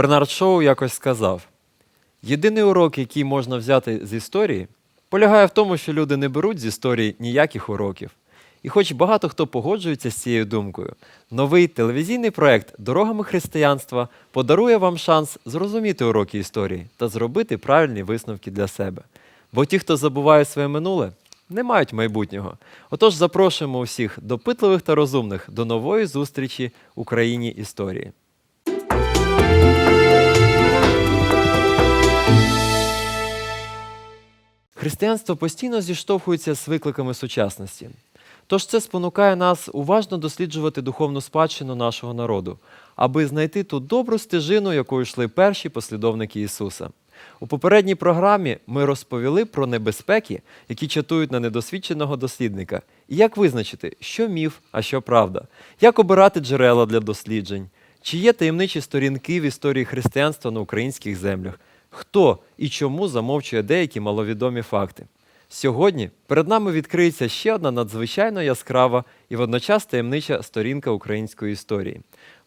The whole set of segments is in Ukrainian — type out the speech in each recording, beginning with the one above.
Бернард Шоу якось сказав: єдиний урок, який можна взяти з історії, полягає в тому, що люди не беруть з історії ніяких уроків. І хоч багато хто погоджується з цією думкою, новий телевізійний проект Дорогами християнства подарує вам шанс зрозуміти уроки історії та зробити правильні висновки для себе. Бо ті, хто забуває своє минуле, не мають майбутнього. Отож, запрошуємо усіх допитливих та розумних до нової зустрічі Україні історії. Християнство постійно зіштовхується з викликами сучасності. Тож це спонукає нас уважно досліджувати духовну спадщину нашого народу, аби знайти ту добру стежину, якою йшли перші послідовники Ісуса. У попередній програмі ми розповіли про небезпеки, які чатують на недосвідченого дослідника, і як визначити, що міф, а що правда, як обирати джерела для досліджень, чи є таємничі сторінки в історії християнства на українських землях, хто і чому замовчує деякі маловідомі факти. Сьогодні перед нами відкриється ще одна надзвичайно яскрава і водночас таємнича сторінка української історії.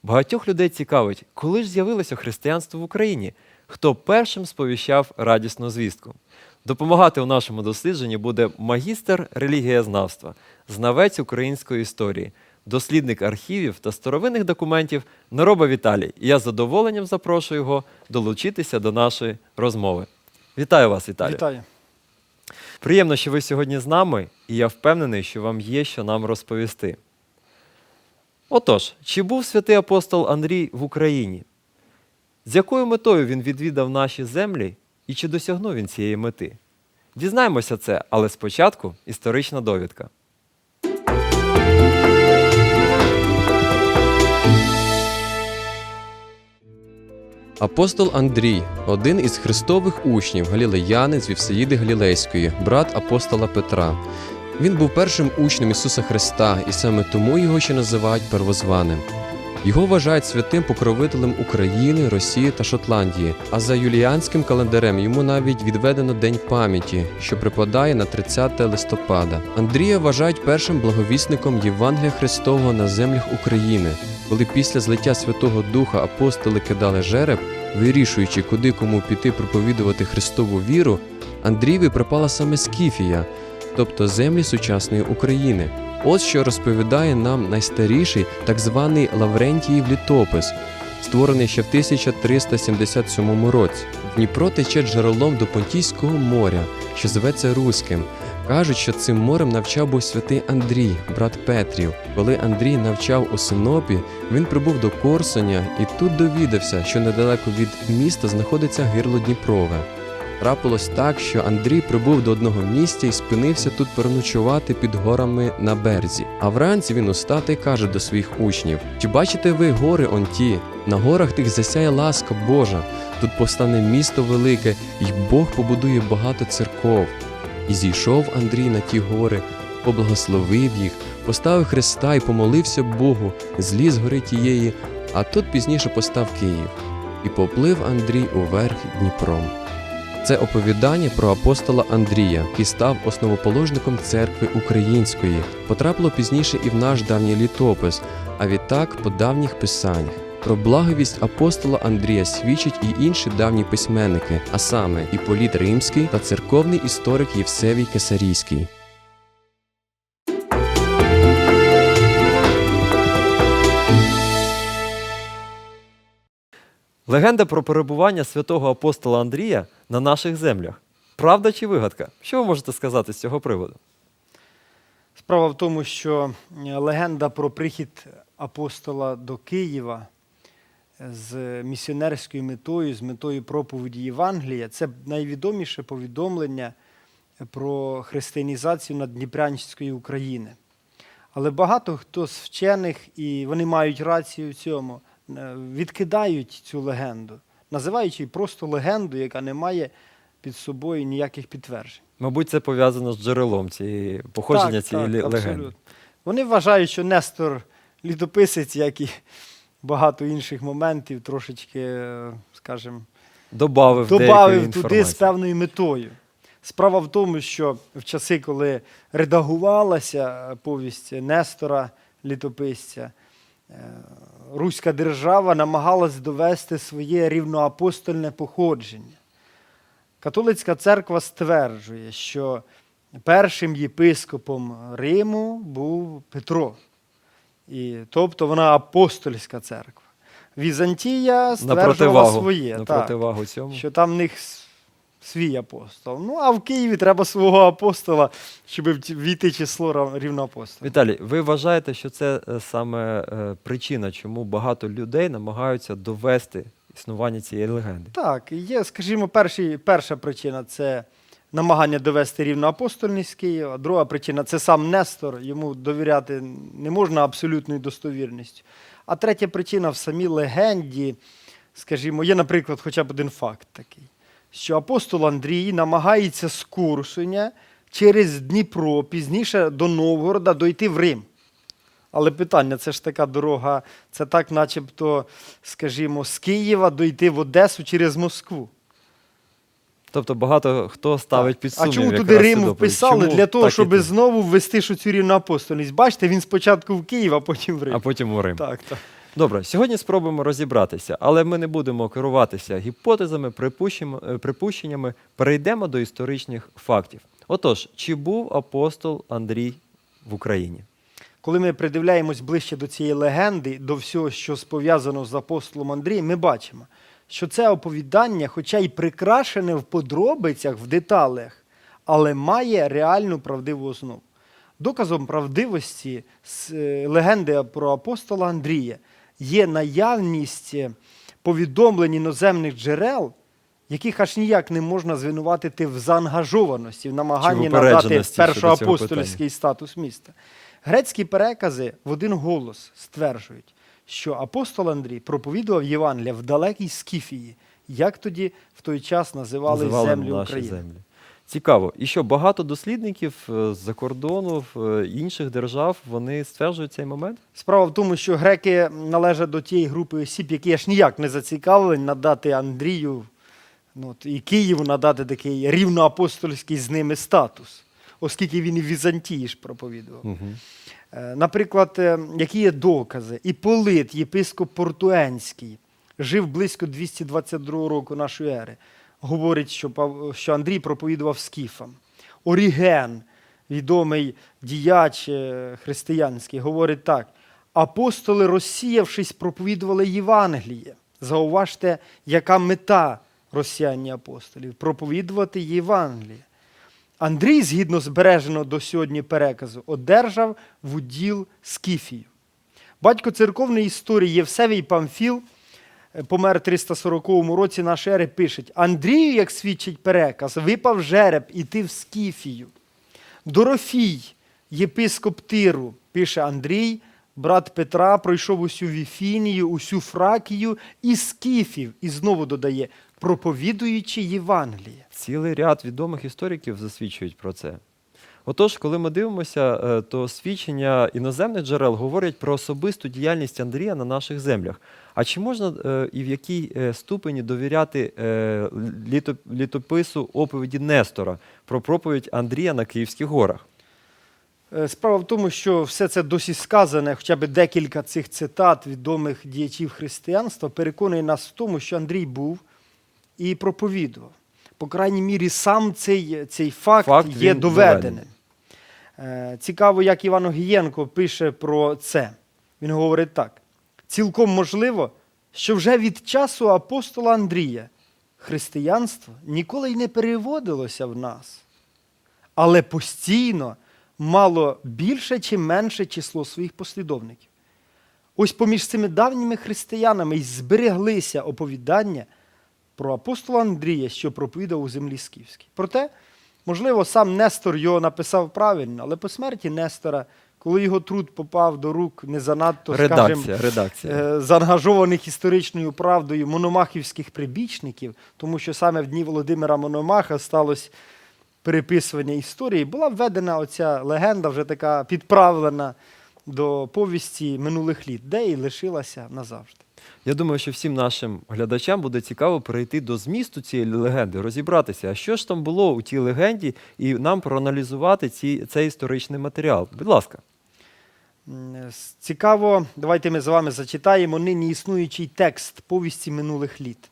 Багатьох людей цікавить, коли ж з'явилося християнство в Україні, хто першим сповіщав радісну звістку. Допомагати у нашому дослідженні буде магістр релігієзнавства, знавець української історії, дослідник архівів та старовинних документів Нероба Віталій. І я з задоволенням запрошую його долучитися до нашої розмови. Вітаю вас, Віталій. Вітаю. Приємно, що ви сьогодні з нами, і я впевнений, що вам є що нам розповісти. Отож, чи був святий апостол Андрій в Україні? З якою метою він відвідав наші землі і чи досягнув він цієї мети? Дізнаємося це, але спочатку історична довідка. Апостол Андрій, один із христових учнів Галілеяни з Вівсеїди Галілейської, брат апостола Петра. Він був першим учнем Ісуса Христа, і саме тому його ще називають первозваним. Його вважають святим покровителем України, Росії та Шотландії. А за юліанським календарем йому навіть відведено День пам'яті, що припадає на 30 листопада. Андрія вважають першим благовісником Євангелія Христового на землях України. Коли після злиття Святого Духа апостоли кидали жереб, вирішуючи, куди кому піти проповідувати Христову віру, Андрієві припала саме Скіфія, тобто землі сучасної України. Ось що розповідає нам найстаріший так званий Лаврентіїв літопис, створений ще в 1377 році. Дніпро тече джерелом до Понтійського моря, що зветься Руським. Кажуть, що цим морем навчав був святий Андрій, брат Петрів. Коли Андрій навчав у Синопі, він прибув до Корсуня і тут довідався, що недалеко від міста знаходиться гирло Дніпрове. Трапилось так, що Андрій прибув до одного місця і спинився тут переночувати під горами на березі. А вранці він устати каже до своїх учнів: Чи бачите ви гори он ті? На горах тих засяє ласка Божа. Тут повстане місто велике, і Бог побудує багато церков. І зійшов Андрій на ті гори, поблагословив їх, поставив хреста і помолився Богу, зліз гори тієї, а тут пізніше постав Київ. І поплив Андрій уверх Дніпром. Це оповідання про апостола Андрія, який став основоположником церкви української, потрапило пізніше і в наш давній літопис, а відтак по давніх писаннях. Про благовість апостола Андрія свідчать і інші давні письменники, а саме Іполіт Римський та церковний історик Євсевій Кесарійський. Легенда про перебування святого апостола Андрія на наших землях. Правда чи вигадка? Що ви можете сказати з цього приводу? Справа в тому, що е, легенда про прихід апостола до Києва з місіонерською метою, з метою проповіді Євангелія, це найвідоміше повідомлення про християнізацію наддніпрянської України. Але багато хто з вчених, і вони мають рацію в цьому, е, відкидають цю легенду, називаючи її просто легенду, яка не має під собою ніяких підтверджень. Мабуть, це пов'язано з джерелом цієї походження цієї лі- легенди. абсолютно. Вони вважають, що Нестор літописець, як і багато інших моментів, трошечки, е, скажімо, Добавив, добавив туди з певною метою. Справа в тому, що в часи, коли редагувалася повість Нестора, літописця, е, Руська держава намагалась довести своє рівноапостольне походження. Католицька церква стверджує, що першим єпископом Риму був Петро. І, тобто вона апостольська церква. Візантія стверджувала противагу, своє. на так, цьому. що там в них свій апостол. Ну, а в Києві треба свого апостола, щоб війти число рав- рівноапостолів. Віталій, ви вважаєте, що це е, саме е, причина, чому багато людей намагаються довести існування цієї легенди? Так, є, скажімо, перший, перша причина це намагання довести рівноапостольність Києва. Друга причина це сам Нестор, йому довіряти не можна абсолютною достовірністю. А третя причина в самій легенді, скажімо, є, наприклад, хоча б один факт такий, що апостол Андрій намагається з Курсуня через Дніпро, пізніше до Новгорода, дойти в Рим. Але питання, це ж така дорога, це так, начебто, скажімо, з Києва дойти в Одесу через Москву. Тобто багато хто ставить під а чому туди Рим вписали? Чому Для того, щоб знову ввести що цю рівноапостольність. Бачите, він спочатку в Київ, а потім в Рим. а потім у Рим. Так, так. Добре, сьогодні спробуємо розібратися, але ми не будемо керуватися гіпотезами, припущеннями, припущеннями. Перейдемо до історичних фактів. Отож, чи був апостол Андрій в Україні? Коли ми придивляємось ближче до цієї легенди, до всього, що пов'язано з апостолом Андрієм, ми бачимо, що це оповідання, хоча й прикрашене в подробицях, в деталях, але має реальну правдиву основу. Доказом правдивості е, легенди про апостола Андрія є наявність е, повідомлень іноземних джерел, яких аж ніяк не можна звинуватити в заангажованості, в намаганні надати першоапостольський статус міста. Грецькі перекази в один голос стверджують, що апостол Андрій проповідував Євангелія в далекій Скіфії, як тоді в той час називали, Називали землі України. землі. Цікаво. І що багато дослідників е, з-за кордону, е, інших держав, вони стверджують цей момент? Справа в тому, що греки належать до тієї групи осіб, які аж ніяк не зацікавлені надати Андрію ну, от, і Києву надати такий рівноапостольський з ними статус, оскільки він і в Візантії ж проповідував. Угу. Наприклад, які є докази? Іполит, єпископ Портуенський, жив близько 222 року нашої ери. Говорить, що, що Андрій проповідував скіфам. Оріген, відомий діяч е, християнський, говорить так: апостоли, розсіявшись, проповідували Євангеліє. Зауважте, яка мета розсіяння апостолів проповідувати Євангеліє. Андрій, згідно збереженого до сьогодні переказу, одержав в уділ Скіфію. Батько церковної історії Євсевій Памфіл, помер у 340 році нашої ери, пише: Андрію, як свідчить переказ, випав жереб іти в Скіфію. Дорофій, єпископ Тиру, пише Андрій, брат Петра, пройшов усю Віфінію, усю Фракію і Скіфів, і знову додає, проповідуючи Євангеліє. Цілий ряд відомих істориків засвідчують про це. Отож, коли ми дивимося, е, то свідчення іноземних джерел говорять про особисту діяльність Андрія на наших землях. А чи можна е, і в якій е, ступені довіряти е, літо- літопису оповіді Нестора про проповідь Андрія на Київських горах? Справа в тому, що все це досі сказане, хоча б декілька цих цитат відомих діячів християнства, переконує нас в тому, що Андрій був і проповідував. По крайній мірі, сам цей, цей факт, Факт, є доведеним. Цікаво, як Іван Огієнко пише про це. Він говорить так: цілком можливо, що вже від часу апостола Андрія християнство ніколи й не переводилося в нас, але постійно мало більше чи менше число своїх послідовників. Ось поміж цими давніми християнами й збереглися оповідання про апостола Андрія, що проповідав у землі Скіфській. Проте, можливо, сам Нестор його написав правильно, але по смерті Нестора, коли його труд попав до рук не занадто, скажімо, Редакція, редакція. е, заангажованих історичною правдою мономахівських прибічників, тому що саме в дні Володимира Мономаха сталося переписування історії, була введена оця легенда, вже така підправлена до повісті минулих літ, де і лишилася назавжди. Я думаю, що всім нашим глядачам буде цікаво перейти до змісту цієї легенди, розібратися, а що ж там було у тій легенді, і нам проаналізувати ці, цей історичний матеріал. Будь ласка. Цікаво, давайте ми з вами зачитаємо нині існуючий текст повісті минулих літ.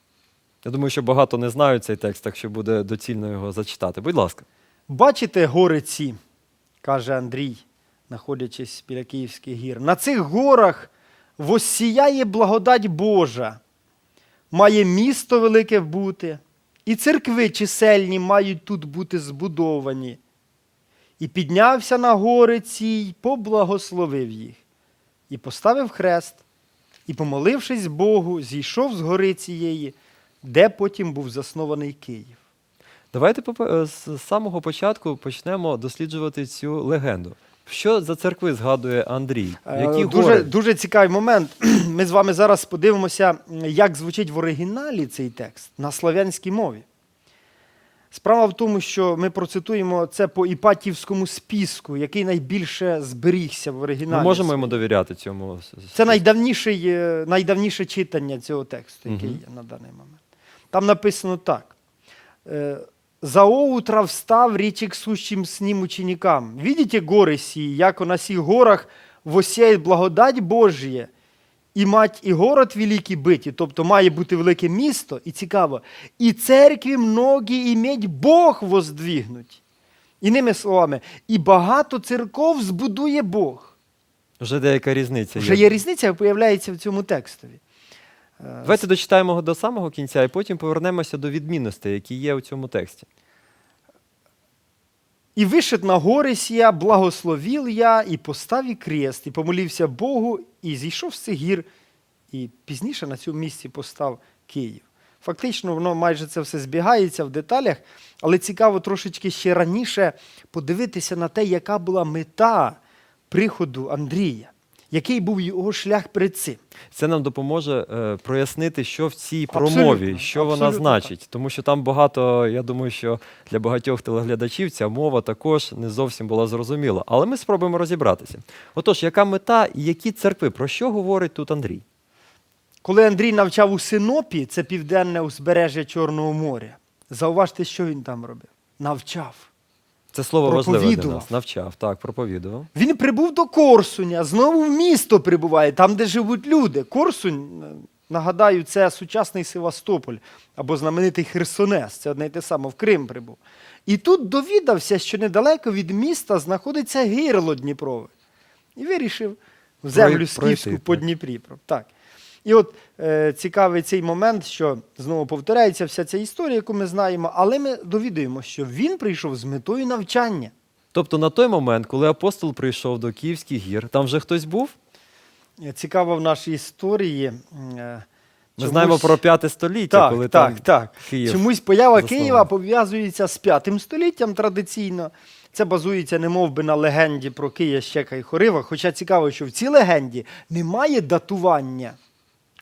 Я думаю, що багато не знають цей текст, так що буде доцільно його зачитати. Будь ласка. Бачите гори ці, каже Андрій, знаходячись біля Київських гір. На цих горах воссіяє благодать Божа, має місто велике бути, і церкви чисельні мають тут бути збудовані. І піднявся на гори ці, й поблагословив їх, і поставив хрест, і, помолившись Богу, зійшов з гори цієї, де потім був заснований Київ. Давайте е, з самого початку почнемо досліджувати цю легенду. Що за церкви згадує Андрій? Е, Які дуже, гори? дуже цікавий момент. Ми з вами зараз подивимося, як звучить в оригіналі цей текст на слов'янській мові. Справа в тому, що ми процитуємо це по Іпатівському списку, який найбільше зберігся в оригіналі. Ми можемо йому довіряти цьому. Це найдавніший, е, найдавніше читання цього тексту, який Мгм. є на даний момент. Там написано так. Е, «Заоутра встав речи к сущим с ним ученикам. Видите горы сии, яко на сих горах восяет благодать Божія, і мать і город великий биті, тобто має бути велике місто, і цікаво, і церкві многі іметь Бог воздвигнуть. Іними словами, і багато церков збудує Бог. Вже деяка різниця Вже є різниця, яка появляється в цьому текстові. Е, Давайте дочитаємо до самого кінця і потім повернемося до відмінностей, які є у цьому тексті. І вишед на гори сія, благословил я, і поставив крест, і помолився Богу, і зійшов з цих гір, і пізніше на цьому місці постав Київ. Фактично, воно майже це все збігається в деталях, але цікаво трошечки ще раніше подивитися на те, яка була мета приходу Андрія, який був його шлях перед цим. Це нам допоможе е, прояснити, що в цій Абсолютно, промові, що вона абсолютно значить. Тому що там багато, я думаю, що для багатьох телеглядачів ця мова також не зовсім була зрозуміла. Але ми спробуємо розібратися. Отож, яка мета і які церкви? Про що говорить тут Андрій? Коли Андрій навчав у Синопі, це південне узбережжя Чорного моря, зауважте, що він там робив? Навчав. Це слово важливе для нас. Навчав, так, проповідував. Він прибув до Корсуня, знову в місто прибуває, там, де живуть люди. Корсунь, е, нагадаю, це сучасний Севастополь або знаменитий Херсонес, це одне й те саме, в Крим прибув. І тут довідався, що недалеко від міста знаходиться гирло Дніпрове. І вирішив в землю скіфську по. Дніпрі. Так. І от цікавий цей момент, що знову повторяється вся ця історія, яку ми знаємо, але ми довідуємо, що він прийшов з метою навчання. Тобто на той момент, коли апостол прийшов до Київських гір, там вже хтось був? Е, Цікаво в нашій історії. е, Ми чомусь- знаємо про п'яте століття, так, коли так, там так. Київ. Чомусь поява заснований. Києва пов'язується з п'ятим століттям традиційно. Це базується не мов би на легенді про Кия, Щека і Хорива. Хоча цікаво, що в цій легенді немає датування.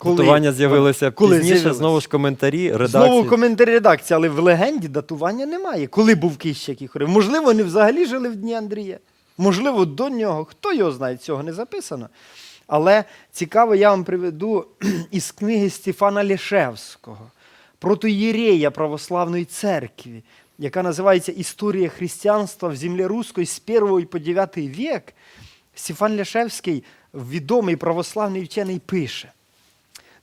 Датування з'явилося коли пізніше, з'явилось? знову ж коментарі, редакції. Знову коментарі редакції, але в легенді датування немає. Коли був Кищак і Хорив? Можливо, вони взагалі жили в дні Андрія. Можливо, до нього. Хто його знає, цього не записано. Але цікаво, я вам приведу із книги Стефана Лішевського протоєрея Православної церкви, яка називається Історія християнства в землі руської з 1 по 9 вік. Стефан Ляшевський, відомий православний вчений, пише: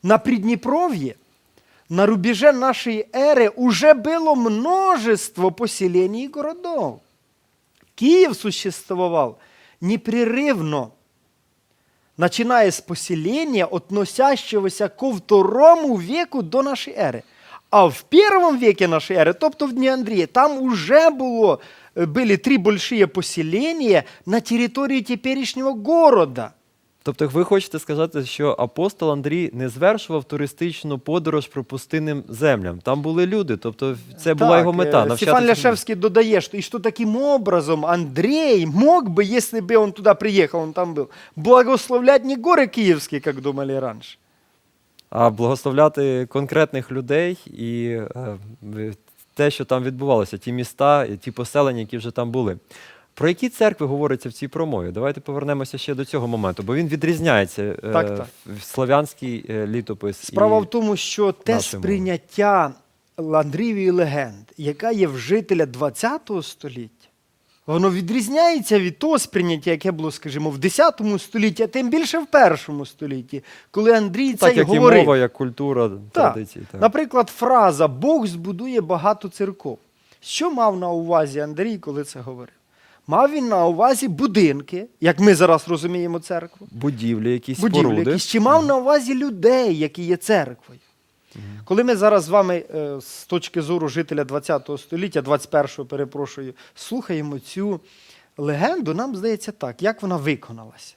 на Приднепровье, на рубеже нашей эры уже было множество поселений и городов. Киев существовал непрерывно, начиная с поселения, относящегося ко второму веку до нашей эры. А в первом веке нашей эры, тобто в дні Андрія, там уже було, е, были три большие поселения на территории теперешнего города. Тобто, ви хочете сказати, що апостол Андрій не звершував туристичну подорож по пустинним землям. Там були люди, тобто це була Так, його мета. э, навчати Стефан цим людям. Ляшевский додає, что, и что таким образом Андрей мог бы, если бы он туда приехал, он там был, благословлять не горы киевские, как думали раньше. а благословляти конкретних людей і е, в- те, що там відбувалося, ті міста, і ті поселення, які вже там були. Про які церкви говориться в цій промові? Давайте повернемося ще до цього моменту, бо він відрізняється е, Так, так. в славянський е, літопис. Справа і... в тому, що те сприйняття Андрієвої легенд, яка є в жителя ХХ століття, Воно відрізняється від того сприйняття, яке було, скажімо, в 10 столітті, а тим більше в першому столітті, коли Андрій це Так як і мова, як культура, Так. традиції. Так. Наприклад, фраза Бог збудує багато церков. Що мав на увазі Андрій, коли це говорив? Мав він на увазі будинки, як ми зараз розуміємо церкву, Будівлі, якісь будівлі, споруди. якісь, чи мав на увазі людей, які є церквою. Коли ми зараз з вами е, з точки зору жителя 20 століття, 21-го, перепрошую, слухаємо цю легенду, нам здається так, як вона виконалася.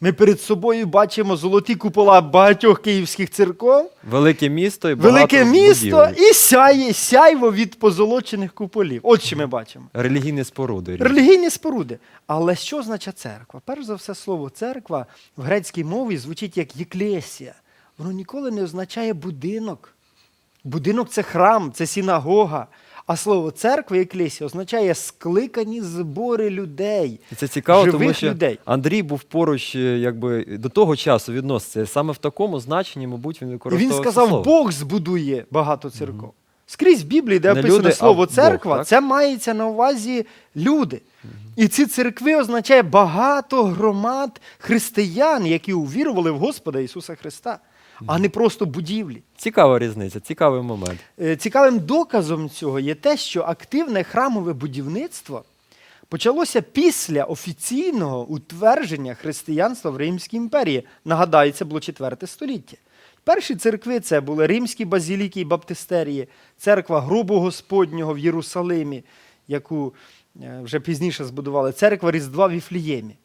Ми перед собою бачимо золоті купола багатьох київських церков, Велике місто і багато велике місто будівель. і сяє, сяйво від позолочених куполів. От що ми бачимо. Релігійні споруди. Релігійні споруди. Але що означає церква? Перш за все, слово церква в грецькій мові звучить як єклесія. Воно ніколи не означає будинок. Будинок це храм, це синагога. А слово церква, еклесія, означає скликані збори людей. І це цікаво, живих тому що людей. Андрій був поруч, е, якби до того часу відноситься. Саме в такому значенні, мабуть, він І він сказав, слово. Бог збудує багато церков. Скрізь в Біблії, де Не описано люди, слово церква, так? це мається на увазі люди. І ці церкви означає багато громад християн, які увірували в Господа Ісуса Христа, а не просто будівлі. Цікава різниця, цікавий момент. Е, Цікавим доказом цього є те, що активне храмове будівництво почалося після офіційного утвердження християнства в Римській імперії. Нагадаю, це було 4 століття. Перші церкви це були римські базіліки і баптистерії, церква Гробу Господнього в Єрусалимі, яку е, вже пізніше збудували, церква Різдва в Іфліємі.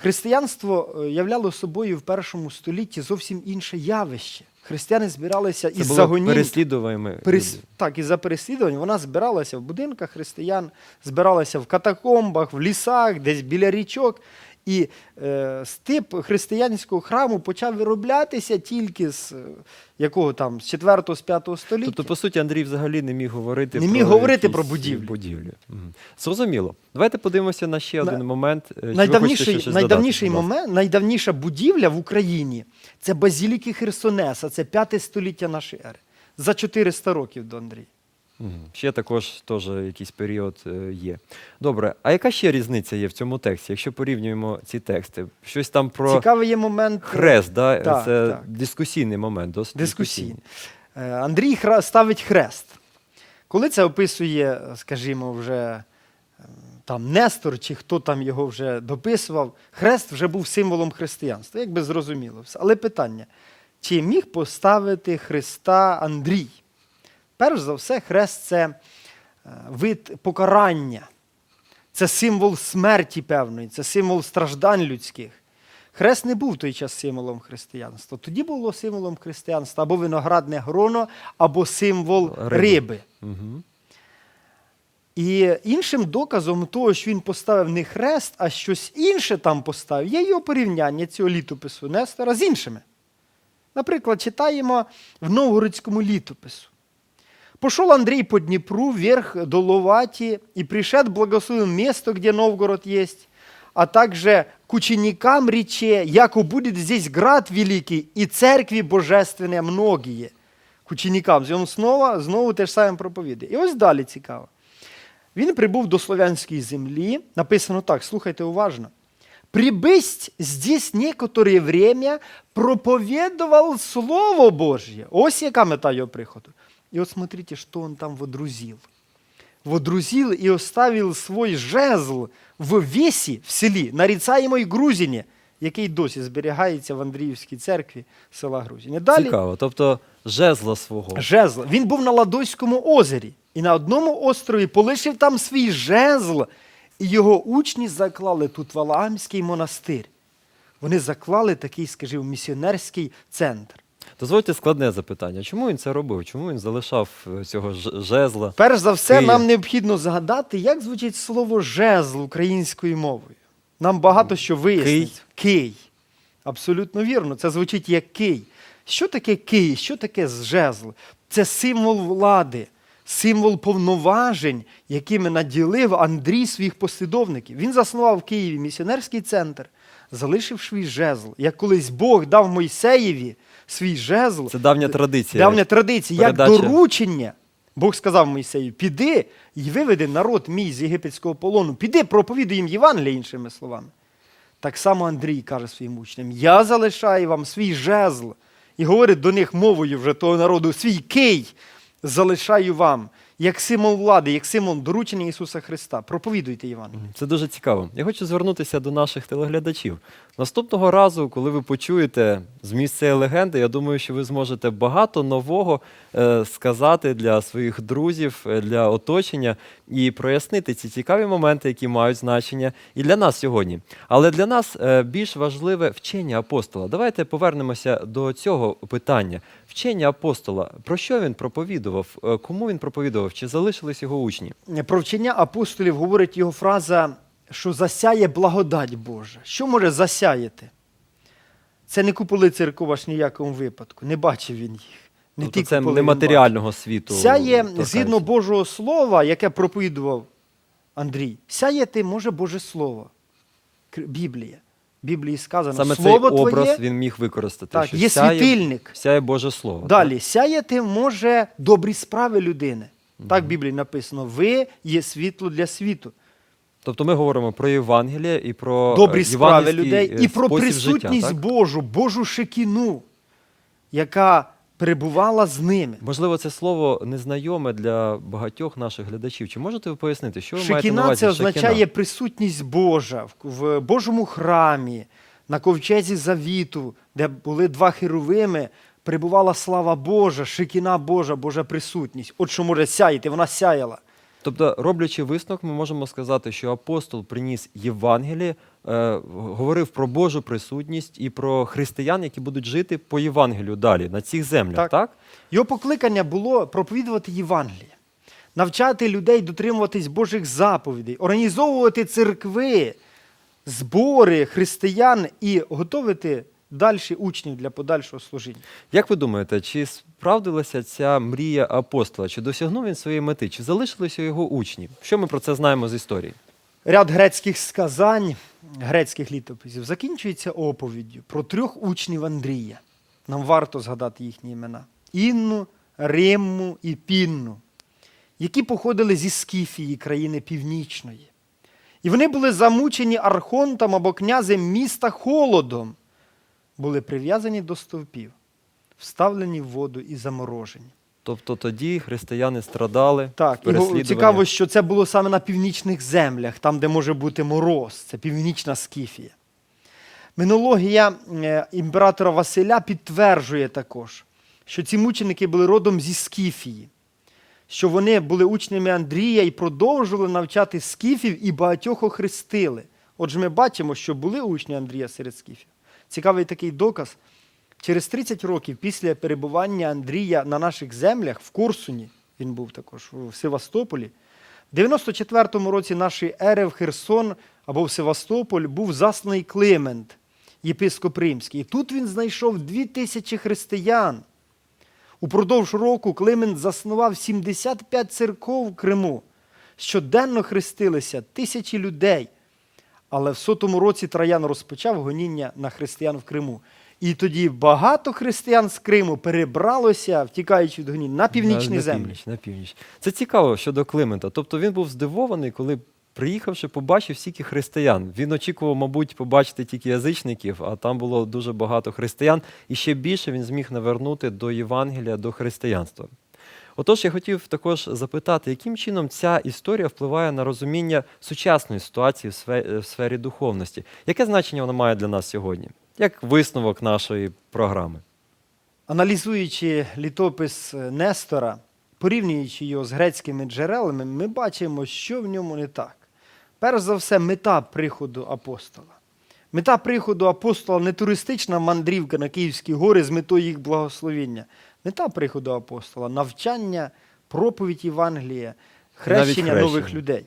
Християнство е, являло собою в першому столітті зовсім інше явище. Християни збиралися із загонів. Перес... Так, із-за переслідувань вона збиралася в будинках християн, збиралася в катакомбах, в лісах, десь біля річок. І е, стип християнського храму почав вироблятися тільки з е, якого там, з 4 з 5 століття. Тобто, по суті, Андрій взагалі не міг говорити Не про міг говорити про будівлі. Мгм. Зрозуміло. Давайте подивимося на ще На- один момент. Е, найдавніший, щось найдавніший додати? Момент, найдавніша будівля в Україні це базіліки Херсонеса, це 5 століття нашої ери. За 400 років до Андрія. Мгм. Ще також теж якийсь період е, є. Добре, а яка ще різниця є в цьому тексті, якщо порівнюємо ці тексти? Щось там про Цікавий є момент. е, хрест, да? Так, це так. дискусійний момент, досить дискусійні. Е, Андрій хра- ставить хрест. Коли це описує, скажімо, вже там Нестор чи хто там його вже дописував, хрест вже був символом християнства, якби зрозуміло все. Але питання: чи міг поставити Христа Андрій? Перш за все, хрест це е, вид покарання, це символ смерті певної, це символ страждань людських. Хрест не був в той час символом християнства. Тоді було символом християнства або виноградне гроно, або символ Риби. риби. Угу. І іншим доказом того, що він поставив не хрест, а щось інше там поставив, є його порівняння цього літопису Нестора з іншими. Наприклад, читаємо в Новгородському літопису. Пошел Андрей по Днепру вверх до Ловати и пришед благословил место, где Новгород есть, а также к ученикам рече, яко будет здесь град великий и церкви божественные многие. К ученикам. Він знову, знову те ж саме проповідає. І ось далі цікаво. Він прибув до Слов'янської землі. Написано так, слухайте уважно. Прибысть здесь некоторое время проповедовал Слово Божье. Ось яка мета його приходу. І от смотрите, що он там водрузил. Водрузил и оставил свой жезл в весі в селі, нарицаємої Грузині, який досі зберігається в Андріївській церкві села Грузині. Далі Цікаво. Тобто жезла свого. жезл. Він був на Ладойському озері. І на одному острові полишив там свій жезл, і його учні заклали тут Валаамський монастир. Вони заклали такий, скажімо, місіонерський центр. Дозвольте складне запитання. Чому він це робив? Чому він залишав е, цього жезла? Перш за все, Київ. нам необхідно згадати, як звучить слово жезл українською мовою. Нам багато що вияснить. Кий. Абсолютно вірно. Це звучить як кий. Що таке кий? Що таке жезл? Це символ влади, символ повноважень, якими наділив Андрій своїх послідовників. Він заснував в Києві місіонерський центр, залишив свій жезл. Як колись Бог дав Мойсеєві свій жезл. Це давня традиція. Давня традиція, як доручення Бог сказав Мойсею: піди і виведи народ мій з єгипетського полону, піди, проповідуй їм Євангеліє, іншими словами. Так само Андрій каже своїм учням: Я залишаю вам свій жезл і говорить до них мовою вже того народу, свій кий залишаю вам, як символ влади, як символ доручення Ісуса Христа. Проповідуйте Євангеліє. Це дуже цікаво. Я хочу звернутися до наших телеглядачів. Наступного разу, коли ви почуєте з місць цієї легенди, я думаю, що ви зможете багато нового е, сказати для своїх друзів, е, для оточення і прояснити ці цікаві моменти, які мають значення і для нас сьогодні. Але для нас е, більш важливе вчення апостола. Давайте повернемося до цього питання. Вчення апостола. Про що він проповідував? Кому він проповідував? Чи залишились його учні? Про вчення апостолів говорить його фраза, що засяє благодать Божа. Що може засяяти? Це не куполи церкова ж ніякому випадку. Не бачив він їх. Не тобто це нематеріального світу. Сяє згідно Божого Слова, яке проповідував Андрій. Сяяти може Боже Слово. Біблія. Біблії сказано, Саме Слово цей образ Твоє, він міг використати. так, що є сяє, світильник. сяє Боже Слово. Далі, сяяти може добрі справи людини. Так в Біблії написано: ви є світло для світу. Тобто ми говоримо про Євангеліє і про добрі е, справи людей е, і про присутність життя. Божу, Божу шикіну, яка перебувала з ними. Можливо, це слово незнайоме для багатьох наших глядачів. Чи можете ви пояснити, що ви маєте на увазі? це означає присутність Божа в, в Божому храмі, на ковчезі завіту, де були два херовими, перебувала слава Божа, шикіна Божа, Божа присутність. От що може сяяти, вона сяяла. Тобто, роблячи висновок, ми можемо сказати, що апостол приніс Євангеліє, е, говорив про Божу присутність і про християн, які будуть жити по Євангелію далі на цих землях. Так. Так? Його покликання було проповідувати Євангеліє, навчати людей дотримуватись Божих заповідей, організовувати церкви, збори християн і готовити далі учнів для подальшого служіння. Як ви думаєте, чи справдилася ця мрія апостола? Чи досягнув він своєї мети? Чи залишилися його учні? Що ми про це знаємо з історії? Ряд грецьких сказань, грецьких літописів закінчується оповіддю про трьох учнів Андрія. Нам варто згадати їхні імена: Інну, Римму і Пінну, які походили зі Скіфії, країни Північної. І вони були замучені архонтом або князем міста холодом, були прив'язані до стовпів, вставлені в воду і заморожені. Тобто тоді християни страдали. Так, і цікаво, що це було саме на північних землях, там, де може бути мороз, це північна Скіфія. Минологія е, імператора Василя підтверджує також, що ці мученики були родом зі Скіфії, що вони були учнями Андрія і продовжували навчати скіфів і багатьох охрестили. Отже, ми бачимо, що були учні Андрія серед скіфів. Цікавий такий доказ. Через 30 років після перебування Андрія на наших землях в Корсуні, він був також в Севастополі, в 94-му році нашої ери в Херсон або в Севастополь був засланий Климент, єпископ римський. І тут він знайшов дві тисячі християн. Упродовж року Климент заснував 75 церков в Криму. Щоденно хрестилися тисячі людей. Але в сотому році Троян розпочав гоніння на християн в Криму. І тоді багато християн з Криму перебралося, втікаючи від гонінь, на північні на, на землі. Північ, на північ. Це цікаво щодо Климента. Тобто він був здивований, коли, приїхавши, побачив стільки християн. Він очікував, мабуть, побачити тільки язичників, а там було дуже багато християн, і ще більше він зміг навернути до Євангелія, до християнства. Отож, я хотів також запитати, яким чином ця історія впливає на розуміння сучасної ситуації в сфері духовності? Яке значення вона має для нас сьогодні? Як висновок нашої програми? Аналізуючи літопис е, Нестора, порівнюючи його з грецькими джерелами, ми бачимо, що в ньому не так. Перш за все, мета приходу апостола. Мета приходу апостола не туристична мандрівка на Київські гори з метою їх благословіння. Мета приходу апостола навчання, проповідь Євангелія, хрещення нових людей.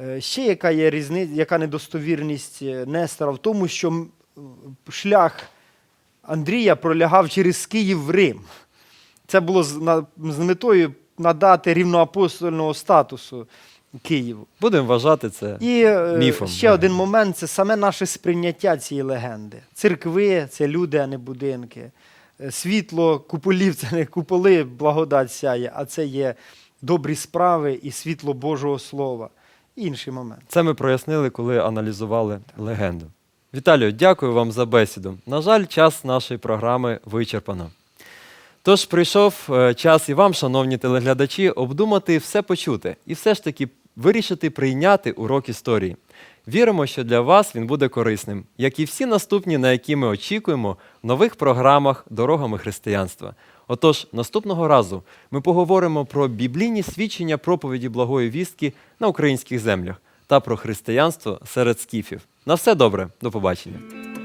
Е, Ще яка є різниця, яка недостовірність е, Нестора в тому, що шлях Андрія пролягав через Київ в Рим. Це було з, метою надати рівноапостольного статусу Києву. Будемо вважати це. І е, Міфом, ще один момент це саме наше сприйняття цієї легенди. Церкви це люди, а не будинки. Е, світло куполів, це не куполи, благодать сяє, а це є добрі справи і світло Божого Слова. Інший момент. Це ми прояснили, коли аналізували легенду. Віталію, дякую вам за бесіду. На жаль, час нашої програми вичерпано. Тож прийшов е, час і вам, шановні телеглядачі, обдумати все почуте і все ж таки вирішити прийняти урок історії. Віримо, що для вас він буде корисним, як і всі наступні, на які ми очікуємо в нових програмах Дорогами християнства. Отож, наступного разу ми поговоримо про біблійні свідчення проповіді благої вістки на українських землях та про християнство серед скіфів. На все добре, до побачення.